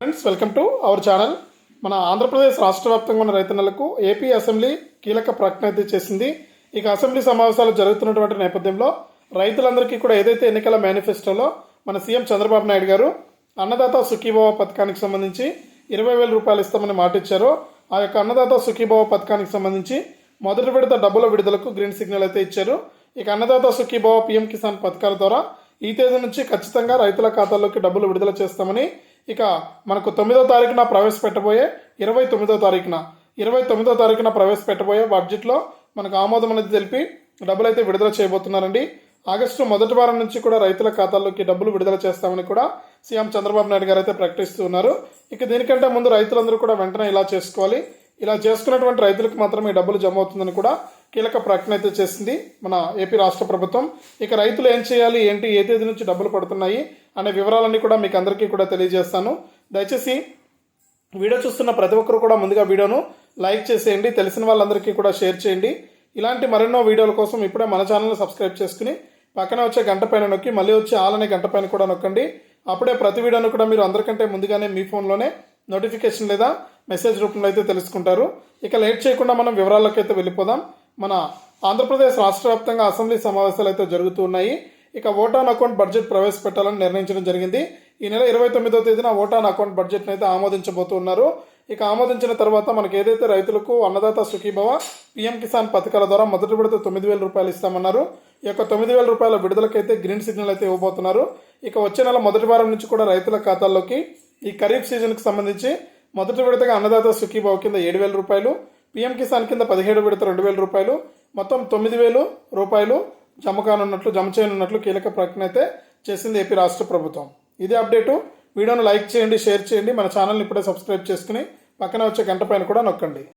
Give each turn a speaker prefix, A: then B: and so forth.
A: Friends welcome to our channel మన ఆంధ్రప్రదేశ్ రాష్ట్ర వ్యాప్తంగా ఉన్న రైతన్నలకు ఏపీ అసెంబ్లీ కీలక ప్రకటన అయితే చేసింది. ఇక అసెంబ్లీ సమావేశాలు జరుగుతున్నటువంటి నేపథ్యంలో రైతులందరికీ కూడా ఏదైతే ఎన్నికల మేనిఫెస్టోలో మన సీఎం చంద్రబాబు నాయుడు గారు అన్నదాత సుఖీభావ పథకానికి సంబంధించి ఇరవై వేల రూపాయలు ఇస్తామని మాట ఇచ్చారో ఆ యొక్క అన్నదాత సుఖీభావ పథకానికి సంబంధించి మొదటి విడత డబ్బుల విడుదలకు గ్రీన్ సిగ్నల్ అయితే ఇచ్చారు. ఇక అన్నదాత సుఖీభావ పీఎం కిసాన్ పథకాల ద్వారా ఈ తేదీ నుంచి ఖచ్చితంగా రైతుల ఖాతాల్లోకి డబ్బులు విడుదల చేస్తామని ఇక మనకు తొమ్మిదో తారీఖున ప్రవేశపెట్టబోయే ఇరవై తొమ్మిదో తారీఖున. ఇరవై తొమ్మిదో తారీఖున ప్రవేశపెట్టబోయే బడ్జెట్లో మనకు ఆమోదం అనేది తెలిపి డబ్బులు అయితే విడుదల చేయబోతున్నారండి. ఆగస్టు మొదటి వారం నుంచి కూడా రైతుల ఖాతాల్లోకి డబ్బులు విడుదల చేస్తామని కూడా సీఎం చంద్రబాబు నాయుడు గారు అయితే ప్రకటిస్తున్నారు ఇక దీనికంటే ముందు రైతులందరూ కూడా వెంటనే ఇలా చేసుకోవాలి. ఇలా చేసుకున్నటువంటి రైతులకు మాత్రమే డబ్బులు జమ అవుతుందని కూడా కీలక ప్రకటన అయితే చేసింది మన ఏపీ రాష్ట్ర ప్రభుత్వం. ఇక రైతులు ఏం చేయాలి? ఏంటి? ఏ తేదీ నుంచి డబ్బులు పడుతున్నాయి? అనే వివరాలన్నీ కూడా మీకు అందరికీ కూడా తెలియజేస్తాను. దయచేసి వీడియో చూస్తున్న ప్రతి ఒక్కరు కూడా ముందుగా వీడియోను లైక్ చేసేయండి తెలిసిన వాళ్ళందరికీ కూడా షేర్ చేయండి. ఇలాంటి మరెన్నో వీడియోల కోసం ఇప్పుడే మన ఛానల్ని సబ్స్క్రైబ్ చేసుకుని పక్కన వచ్చే గంట పైన నొక్కి మళ్ళీ వచ్చే ఆల్ అనే గంట పైన కూడా నొక్కండి. అప్పుడే ప్రతి వీడియోను కూడా మీరు అందరికంటే ముందుగానే మీ ఫోన్లోనే నోటిఫికేషన్ లేదా మెసేజ్ రూపంలో అయితే తెలుసుకుంటారు. ఇక లేట్ చేయకుండా మనం వివరాల్లోకి అయితే వెళ్ళిపోదాం. మన ఆంధ్రప్రదేశ్ రాష్ట్ర వ్యాప్తంగా అసెంబ్లీ సమావేశాలు అయితే జరుగుతూ ఉన్నాయి. ఇక ఓటాన్ అకౌంట్ బడ్జెట్ ప్రవేశపెట్టాలని నిర్ణయించడం జరిగింది. ఈ నెల ఇరవై తొమ్మిదో తేదీన ఓటాన్ అకౌంట్ బడ్జెట్ని అయితే ఆమోదించబోతున్నారు. ఇక ఆమోదించిన తర్వాత మనకి ఏదైతే రైతులకు అన్నదాత సుఖీభవ పీఎం కిసాన్ పథకాల ద్వారా మొదటి విడత తొమ్మిది వేల రూపాయలు ఇస్తామన్నారు. ఈ యొక్క తొమ్మిది వేల రూపాయల విడుదలకైతే గ్రీన్ సిగ్నల్ అయితే ఇవ్వబోతున్నారు. ఇక వచ్చే నెల మొదటి వారం నుంచి కూడా రైతుల ఖాతాల్లోకి ఈ ఖరీఫ్ సీజన్కి సంబంధించి మొదటి విడతగా అన్నదాత సుఖీభావ కింద ఏడు వేల రూపాయలు పీఎం కిసాన్ కింద పదిహేడు విడత రెండు వేల రూపాయలు మొత్తం తొమ్మిది వేలు రూపాయలు జమ కానున్నట్లు జమ చేయనున్నట్లు కీలక ప్రకటన అయితే చేసింది ఏపీ రాష్ట్ర ప్రభుత్వం. ఇదే అప్డేటు. వీడియోను లైక్ చేయండి షేర్ చేయండి. మన ఛానల్ని ఇప్పుడే సబ్స్క్రైబ్ చేసుకుని పక్కన వచ్చే గంట పైన కూడా నొక్కండి.